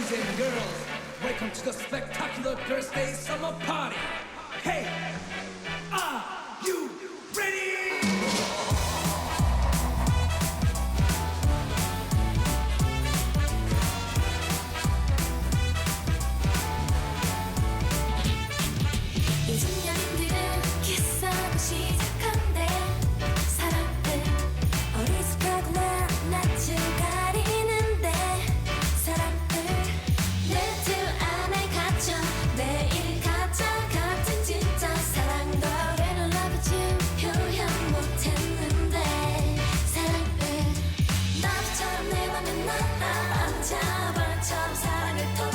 boys and girls, welcome to the spectacular Thursday summer party. Hey, 너는 나, 나, 나, 나, 나, 나, 나, 나, 나, 나, 나, 나, 나, 나, 나, 나, 나, 나, 나,